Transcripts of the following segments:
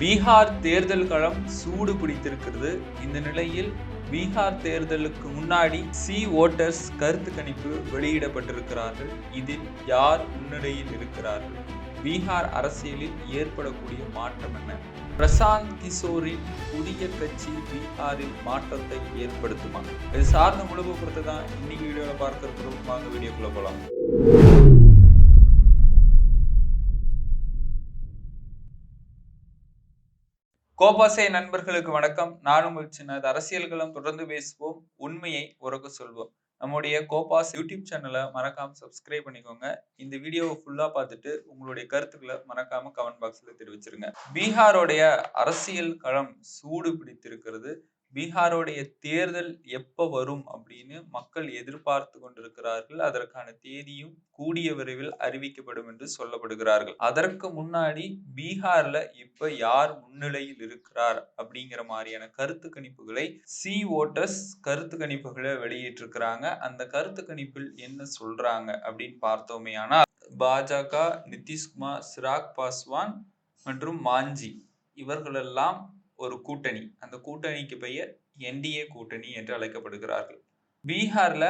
பீகார் தேர்தல் களம் சூடு பிடித்திருக்கிறது. இந்த நிலையில் பீகார் தேர்தலுக்கு முன்னாடி சி ஓட்டர்ஸ் கருத்து கணிப்பு வெளியிடப்பட்டிருக்கிறார்கள். இதில் யார் முன்னிலையில் இருக்கிறார்கள்? பீகார் அரசியலில் ஏற்படக்கூடிய மாற்றம் என்ன? பிரசாந்த் கிஷோரின் புதிய கட்சி பீகாரில் மாற்றத்தை ஏற்படுத்துமா? இது சார்ந்த உழவு பொறுத்து தான் இன்னைக்கு வீடியோவில் பார்க்க இருக்கிறோம் வாங்க வீடியோக்குள்ள போகலாம். கோபாசை நண்பர்களுக்கு வணக்கம். நான் உங்கள் சின்னது அரசியல்களும் தொடர்ந்து பேசுவோம். உண்மையை உறக்க சொல்வோம். நம்முடைய கோபாஸ் யூடியூப் சேனலை மறக்காம சப்ஸ்கிரைப் பண்ணிக்கோங்க. இந்த வீடியோவை ஃபுல்லா பார்த்துட்டு உங்களுடைய கருத்துக்களை மறக்காம கமெண்ட் பாக்ஸ்ல தெரிவிச்சிருங்க. பீகாரோடைய அரசியல் களம் சூடு பிடித்திருக்கிறது பீகாரோடைய தேர்தல் எப்ப வரும் அப்படின்னு மக்கள் எதிர்பார்த்து கொண்டிருக்கிறார்கள். அதற்கான தேதியும் கூடிய விரைவில் அறிவிக்கப்படும் என்று சொல்லப்படுகிறார்கள். அதற்கு முன்னாடி பீகார்ல இப்ப யார் முன்னிலையில் இருக்கிறார் அப்படிங்கிற மாதிரியான கருத்து கணிப்புகளை சி ஓட்டர்ஸ் கருத்து கணிப்புகளை வெளியிட்டிருக்கிறாங்க. அந்த கருத்து கணிப்பில் என்ன சொல்றாங்க அப்படின்னு பார்த்தோமே ஆனால் பாஜக நிதிஷ்குமார் சிராக் பாஸ்வான் மற்றும் மாஞ்சி இவர்களெல்லாம் ஒரு கூட்டணி. அந்த கூட்டணிக்கு பெயர் என்டிஏ கூட்டணி என்று அழைக்கப்படுகிறார்கள். பீகார்ல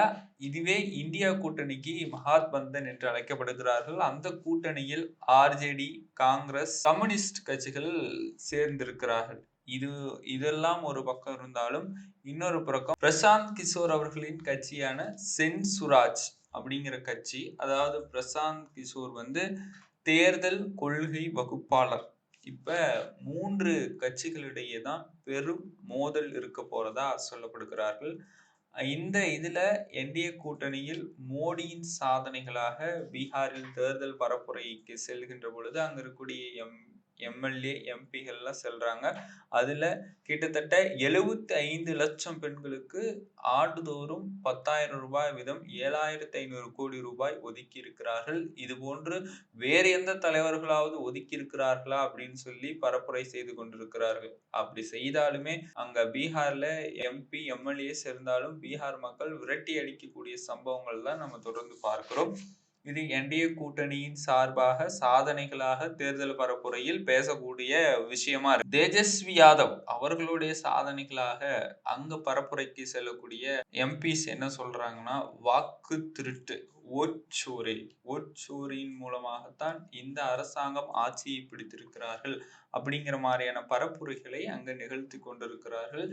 இதுவே இந்தியா கூட்டணிக்கு மகாத்பந்தன் என்று அழைக்கப்படுகிறார்கள். அந்த கூட்டணியில் ஆர்ஜேடி காங்கிரஸ் கம்யூனிஸ்ட் கட்சிகள் சேர்ந்திருக்கிறார்கள். இது இதெல்லாம் ஒரு பக்கம் இருந்தாலும் இன்னொரு பக்கம் பிரசாந்த் கிஷோர் அவர்களின் கட்சியான சென் சுராஜ் அப்படிங்கிற கட்சி அதாவது பிரசாந்த் கிஷோர் வந்து தேர்தல் கொள்கை வகுப்பாளர். இப்ப மூன்று கட்சிகளிடையே தான் பெரும் மோதல் இருக்க போறதா சொல்லப்படுகிறார்கள். இந்த இதுல என்டிஏ கூட்டணியில் மோடியின் சாதனைகளாக பீகாரில் தேர்தல் பரப்புரைக்கு செல்கின்ற பொழுது அங்க இருக்கக்கூடிய எம் எம்எல்ஏ எம்பிகள்லாம் செல்றாங்க. அதுல கிட்டத்தட்ட எழுபத்தி ஐந்து லட்சம் பெண்களுக்கு ஆண்டுதோறும் பத்தாயிரம் ரூபாய் வீதம் ஏழாயிரத்தி ஐநூறு கோடி ரூபாய் ஒதுக்கி இருக்கிறார்கள் இது போன்று வேறு எந்த தலைவர்களாவது ஒதுக்கி இருக்கிறார்களா அப்படின்னு சொல்லி பரப்புரை செய்து கொண்டிருக்கிறார்கள். அப்படி செய்தாலுமே அங்க பீகார்ல எம்பி எம்எல்ஏ சேர்ந்தாலும் பீகார் மக்கள் விரட்டி அடிக்கக்கூடிய சம்பவங்கள் தான் நம்ம தொடர்ந்து பார்க்கிறோம். இது என்டிஏ கூட்டணியின் சார்பாக சாதனைகளாக தேர்தல் பரப்புரையில் பேசக்கூடிய விஷயமா இருக்கு. தேஜஸ்வி யாதவ் அவர்களுடைய சாதனைகளாக அங்க பரப்புரைக்கு செல்லக்கூடிய எம்பிஸ் என்ன சொல்றாங்கன்னா வாக்கு திருட்டு. ஓட்சோரே ஓட்சோரின் மூலமாகத்தான் இந்த அரசாங்கம் ஆட்சியை பிடித்திருக்கிறார்கள் அப்படிங்கிற மாதிரியான பரப்புரைகளை அங்கு நிகழ்த்தி கொண்டிருக்கிறார்கள்.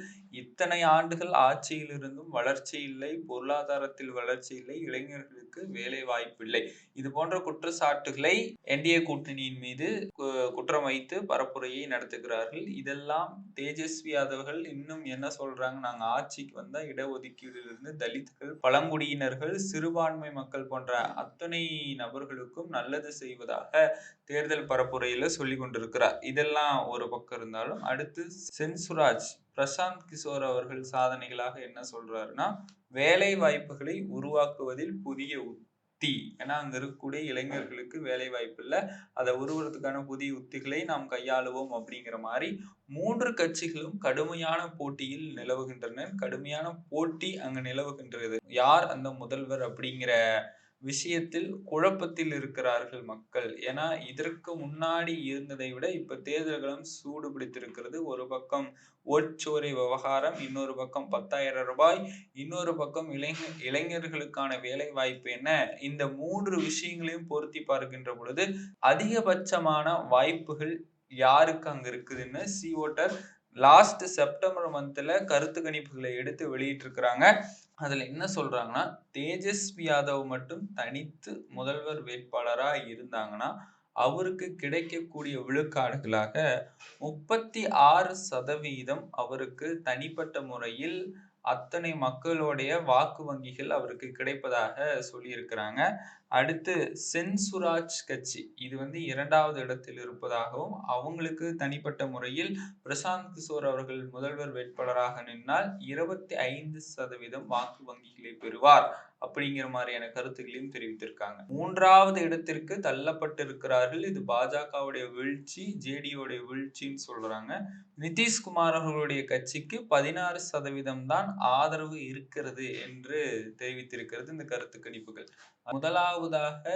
இத்தனை ஆண்டுகள் ஆட்சியில் இருந்தும் வளர்ச்சி இல்லை பொருளாதாரத்தில் வளர்ச்சி இல்லை இளைஞர்களுக்கு வேலை வாய்ப்பில்லை இது போன்ற குற்றச்சாட்டுகளை என்டிஏ கூட்டணியின் மீது குற்றம் வைத்து பரப்புரையை நடத்துகிறார்கள். இதெல்லாம் தேஜஸ்வி யாதவர்கள் இன்னும் என்ன சொல்றாங்க? நாங்க ஆட்சிக்கு வந்தா இடஒதுக்கீடிலிருந்து தலித்கள் பழங்குடியினர்கள் சிறுபான்மை மக்கள் போன்ற அத்தனை நபர்களுக்கும் நல்லது செய்வதாக தேர்தல் பரப்புரையில சொல்லி கொண்டிருக்கிறார். இதெல்லாம் ஒரு பக்கம் இருந்தாலும் அடுத்து சென்சுராஜ் பிரசாந்த் கிஷோர் அவர்கள் சாதனைகளாக என்ன சொல்றாருன்னா வேலை வாய்ப்புகளை உருவாக்குவதில் புதிய உத்தி. ஏன்னா அங்க இருக்கக்கூடிய இளைஞர்களுக்கு வேலை வாய்ப்பு இல்லை. அதை உருவறதுக்கான புதிய உத்திகளை நாம் கையாளுவோம் அப்படிங்கிற மாதிரி மூன்று கட்சிகளும் கடுமையான போட்டியில் நிலவுகின்றன. கடுமையான போட்டி அங்கு நிலவுகின்றது. யார் அந்த முதல்வர் அப்படிங்கிற விஷயத்தில் குழப்பத்தில் இருக்கிறார்கள் மக்கள். ஏன்னா இதற்கு முன்னாடி இருந்ததை விட இப்ப தேர்தல்களும் சூடு பிடித்திருக்கிறது. ஒரு பக்கம் ஓட்சோரை விவகாரம் இன்னொரு பக்கம் பத்தாயிரம் ரூபாய் இன்னொரு பக்கம் இளைஞ இளைஞர்களுக்கான வேலை வாய்ப்பு என்ன? இந்த மூன்று விஷயங்களையும் பொருத்தி பார்க்கின்ற பொழுது அதிகபட்சமான வாய்ப்புகள் யாருக்கு அங்க இருக்குதுன்னு சி ஓட்டர் லாஸ்ட் செப்டம்பர் மந்த்தில் கருத்து கணிப்புகளை எடுத்து வெளியிட்டிருக்கிறாங்க. அதில் என்ன சொல்கிறாங்கன்னா தேஜஸ்வி யாதவ் மட்டும் தனித்து முதல்வர் வேட்பாளராக இருந்தாங்கன்னா அவருக்கு கிடைக்கக்கூடிய விழுக்காடுகளாக முப்பத்தி ஆறு சதவீதம் அவருக்கு தனிப்பட்ட முறையில் அத்தனை மக்களுடைய வாக்கு வங்கிகள் அவருக்கு கிடைப்பதாக சொல்லியிருக்கிறாங்க. அடுத்து சென்சுராஜ் கட்சி. இது வந்து இரண்டாவது இடத்தில் இருப்பதாகவும் அவங்களுக்கு தனிப்பட்ட முறையில் பிரசாந்த் கிஷோர் அவர்கள் முதல்வர் வேட்பாளராக நின்னால் இருபத்தி ஐந்து சதவீதம் வாக்கு வங்கிகளை பெறுவார் அப்படிங்கிற மாதிரியான கருத்துக்களையும் தெரிவித்திருக்காங்க. மூன்றாவது இடத்திற்கு தள்ளப்பட்டிருக்கிறார்கள். இது பாஜகவுடைய வீழ்ச்சி ஜேடியோடைய வீழ்ச்சின்னு சொல்றாங்க. நிதிஷ்குமார் அவர்களுடைய கட்சிக்கு பதினாறு சதவீதம் தான் ஆதரவு இருக்கிறது என்று தெரிவித்திருக்கிறது இந்த கருத்து கணிப்புகள். முதலாவதாக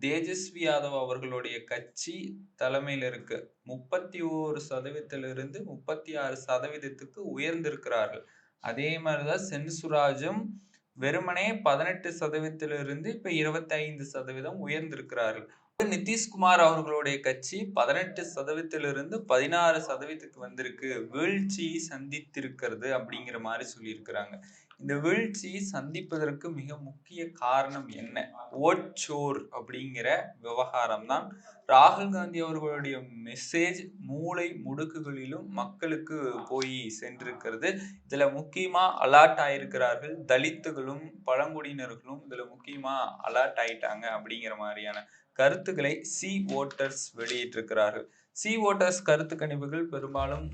தேஜஸ்வி யாதவ் அவர்களுடைய கட்சி தலைமையில் இருக்கு முப்பத்தி ஓரு சதவீதத்திலிருந்து முப்பத்தி ஆறு சதவீதத்துக்கு உயர்ந்திருக்கிறார்கள். அதே மாதிரிதான் சென்சுராஜும் வெறுமனே பதினெட்டு சதவீதத்திலிருந்து இப்ப இருபத்தி ஐந்து சதவீதம் உயர்ந்திருக்கிறார்கள். நிதிஷ்குமார் அவர்களுடைய கட்சி பதினெட்டு சதவீதத்திலிருந்து பதினாறு சதவீதத்துக்கு வந்திருக்கு. வீழ்ச்சி சந்தித்திருக்கிறது அப்படிங்கிற மாதிரி சொல்லியிருக்கிறாங்க. இந்த வீழ்ச்சி சந்திப்பதற்கு மிக முக்கிய காரணம் என்ன? ஓட்சோர் அப்படிங்கிற விவகாரம் தான் ராகுல் காந்தி அவர்களுடைய மெசேஜ் மூளை முடுக்குகளிலும் மக்களுக்கு போய் சென்றிருக்கிறது. இதுல முக்கியமா அலர்ட் ஆயிருக்கிறார்கள். தலித்துகளும் பழங்குடியினர்களும் இதுல முக்கியமா அலர்ட் ஆயிட்டாங்க அப்படிங்கிற மாதிரியான கருத்துக்களை சி ஓட்டர்ஸ் வெளியிட்டிருக்கிறார்கள். சி ஓட்டர்ஸ் கருத்து கணிப்புகள் பெரும்பாலும்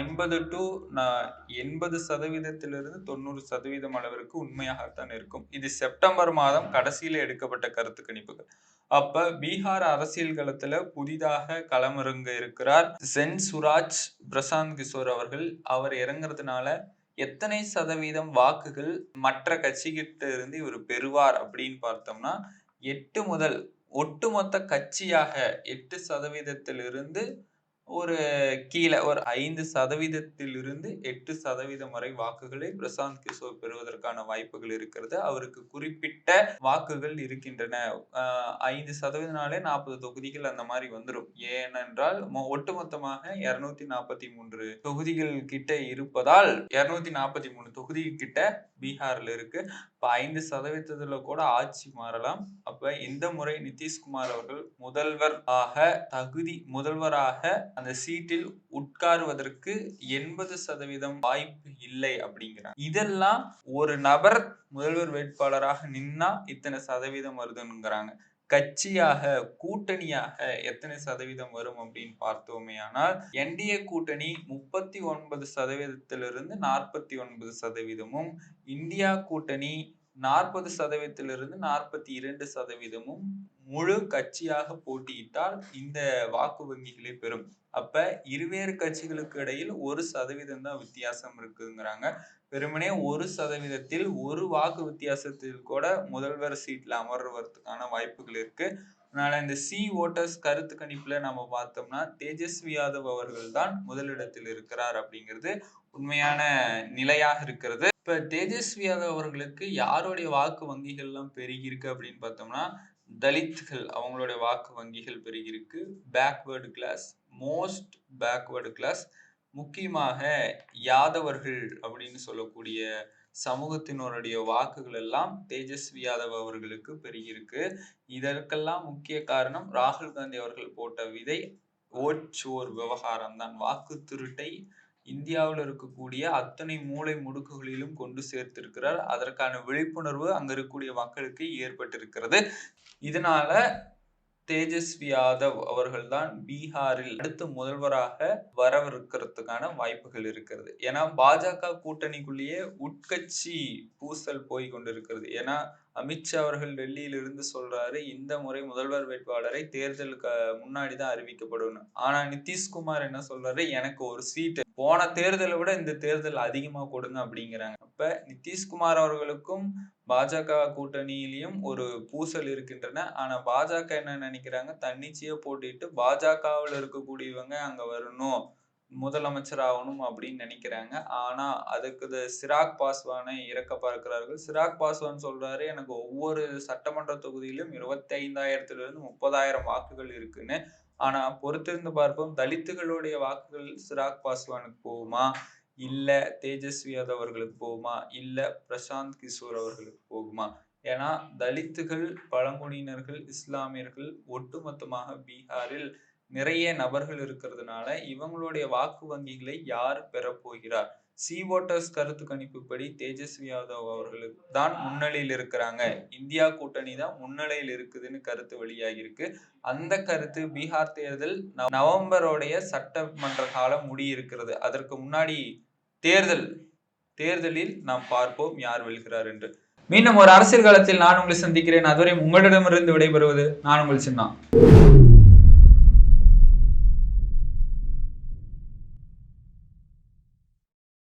எண்பது டு எண்பது சதவீதத்திலிருந்து தொண்ணூறு சதவீதம் அளவிற்கு உண்மையாகத்தான் இருக்கும். இது செப்டம்பர் மாதம் கடைசியில் எடுக்கப்பட்ட கருத்து கணிப்புகள். அப்ப பீகார் அரசியல் களத்துல புதிதாக களமிறங்க இருக்கிறார் சென் சுராஜ் பிரசாந்த் கிஷோர் அவர்கள். அவர் இறங்குறதுனால எத்தனை சதவீதம் வாக்குகள் மற்ற கட்சிகிட்ட இருந்து இவர் பெறுவார் அப்படின்னு பார்த்தோம்னா எட்டு முதல் ஒட்டுமொத்த கட்சியாக எட்டு சதவீதத்திலிருந்து ஒரு கீழே ஒரு ஐந்து சதவீதத்தில் இருந்து எட்டு சதவீதம் வரை வாக்குகளை பிரசாந்த் கிஷோர் பெறுவதற்கான வாய்ப்புகள் இருக்கிறது. அவருக்கு குறிப்பிட்ட வாக்குகள் இருக்கின்றன. ஐந்து சதவீதனாலே நாற்பது தொகுதிகள் அந்த மாதிரி வந்துடும் ஏனென்றால் ஒட்டுமொத்தமாக இருநூத்தி நாற்பத்தி மூன்று தொகுதிகள் கிட்ட இருப்பதால் இருநூத்தி நாற்பத்தி மூணு தொகுதி கிட்ட பீகார்ல இருக்கு. இப்ப ஐந்து சதவீதத்துல கூட ஆட்சி மாறலாம். அப்ப இந்த முறை நிதிஷ்குமார் அவர்கள் முதல்வர் ஆக தகுதி முதல்வராக அந்த சீட்டில் உட்காருவதற்கு எண்பது சதவீதம் வாய்ப்பு இல்லை அப்படிங்கிறாங்க. இதெல்லாம் ஒரு நபர் முதல்வர் வேட்பாளராக நின்னா இத்தனை சதவீதம் வருதுங்கிறாங்க. கட்சியாக கூட்டணியாக எத்தனை சதவீதம் வரும் அப்படின்னு பார்த்தோமே ஆனால் என்டிஏ கூட்டணி முப்பத்தி ஒன்பது சதவீதத்திலிருந்து நாற்பத்தி ஒன்பது சதவீதமும் இந்தியா கூட்டணி நாற்பது சதவீதத்திலிருந்து நாற்பத்தி இரண்டு சதவீதமும் முழு கட்சியாக போட்டியிட்டால் இந்த வாக்கு வங்கிகளை பெறும். அப்ப இருவேறு கட்சிகளுக்கு இடையில் ஒரு சதவீதம் தான் வித்தியாசம் இருக்குங்கிறாங்க. வெறுமனே ஒரு சதவீதத்தில் ஒரு வாக்கு வித்தியாசத்தில் கூட முதல்வர் சீட்ல அமர்வதற்கான வாய்ப்புகள் இருக்கு. அதனால இந்த சி ஓட்டர்ஸ் கருத்து கணிப்புல நம்ம பார்த்தோம்னா தேஜஸ்வி யாதவ் அவர்கள் தான் முதலிடத்தில் இருக்கிறார் அப்படிங்கிறது உண்மையான நிலையாக இருக்கிறது. இப்ப தேஜஸ்வி யாதவ் அவர்களுக்கு யாருடைய வாக்கு வங்கிகள் எல்லாம் அப்படின்னு பார்த்தோம்னா தலித்கள் அவங்களுடைய வாக்கு வங்கிகள் பெருகிருக்கு backward class most backward class முக்கியமாக யாதவர்கள் அப்படின்னு சொல்லக்கூடிய சமூகத்தினருடைய வாக்குகள் எல்லாம் தேஜஸ்வி யாதவ் அவர்களுக்கு பெருகியிருக்கு. இதற்கெல்லாம் முக்கிய காரணம் ராகுல் காந்தி அவர்கள் போட்ட விதை ஓட்சோர் விவகாரம் தான் வாக்கு திருட்டை இந்தியாவில் இருக்கக்கூடிய அத்தனை மூளை முடுக்குகளிலும் கொண்டு சேர்த்திருக்கிறார். அதற்கான விழிப்புணர்வு அங்க இருக்கக்கூடிய மக்களுக்கு ஏற்பட்டிருக்கிறது. இதனால தேஜஸ்வி யாதவ் அவர்கள்தான் பீகாரில் அடுத்து முதல்வராக வரவிருக்கிறதுக்கான வாய்ப்புகள் இருக்கிறது. ஏன்னா பாஜக கூட்டணிக்குள்ளேயே உட்கட்சி பூசல் போய் கொண்டிருக்கிறது. ஏன்னா அமித்ஷா அவர்கள் டெல்லியிலிருந்து சொல்றாரு இந்த முறை முதல்வர் வேட்பாளரை தேர்தலுக்கு முன்னாடி தான் அறிவிக்கப்படும் ஆனா நிதிஷ்குமார் என்ன சொல்றாரு எனக்கு ஒரு சீட்டு. போன தேர்தலை விட இந்த தேர்தல் அதிகமா கொடுங்க அப்படிங்கிறாங்க. அப்ப நிதிஷ்குமார் அவர்களுக்கும் பாஜக கூட்டணியிலையும் ஒரு பூசல் இருக்கின்றன. ஆனா பாஜக என்ன நினைக்கிறாங்க தன்னிச்சையா போட்டிட்டு பாஜகவில் இருக்கக்கூடியவங்க அங்க வரணும். முதலமைச்சர் ஆகணும் அப்படின்னு நினைக்கிறாங்க. ஆனா அதுக்கு சிராக் பாஸ்வானை இறக்க பார்க்கிறார்கள். சிராக் பாஸ்வான் சொல்றாரு எனக்கு ஒவ்வொரு சட்டமன்ற தொகுதியிலும் இருபத்தி ஐந்தாயிரத்துல இருந்து முப்பதாயிரம் வாக்குகள் இருக்குன்னு. ஆனா பொறுத்திருந்து பார்ப்போம் தலித்துகளுடைய வாக்குகள் சிராக் பாஸ்வானுக்கு போகுமா? இல்ல தேஜஸ்வி யாதவ் அவர்களுக்கு போகுமா? இல்ல பிரசாந்த் கிஷோர் அவர்களுக்கு போகுமா? ஏன்னா தலித்துகள் பழங்குடியினர்கள் இஸ்லாமியர்கள் ஒட்டுமொத்தமாக பீகாரில் நிறைய நபர்கள் இருக்கிறதுனால இவங்களுடைய வாக்கு வங்கிகளை யார் பெறப்போகிறார் சி ஓட்டர்ஸ் கருத்து கணிப்புப்படி தேஜஸ்வி யாதவ் அவர்களுக்கு தான் முன்னிலையில் இருக்கிறாங்க. இந்தியா கூட்டணி தான் முன்னிலையில் இருக்குதுன்னு கருத்து வெளியாகி இருக்கு அந்த கருத்து பீகார் தேர்தல் நவம்பரோடைய சட்டமன்ற காலம் முடியிருக்கிறது. அதற்கு முன்னாடி தேர்தல் தேர்தலில் நாம் பார்ப்போம் யார் வெல்கிறார் என்று. மீண்டும் ஒரு அரசியல் காலத்தில் நான் உங்களை சந்திக்கிறேன். அதுவரை உங்களிடமிருந்து விடைபெறுவது நான் உங்கள் சின்ன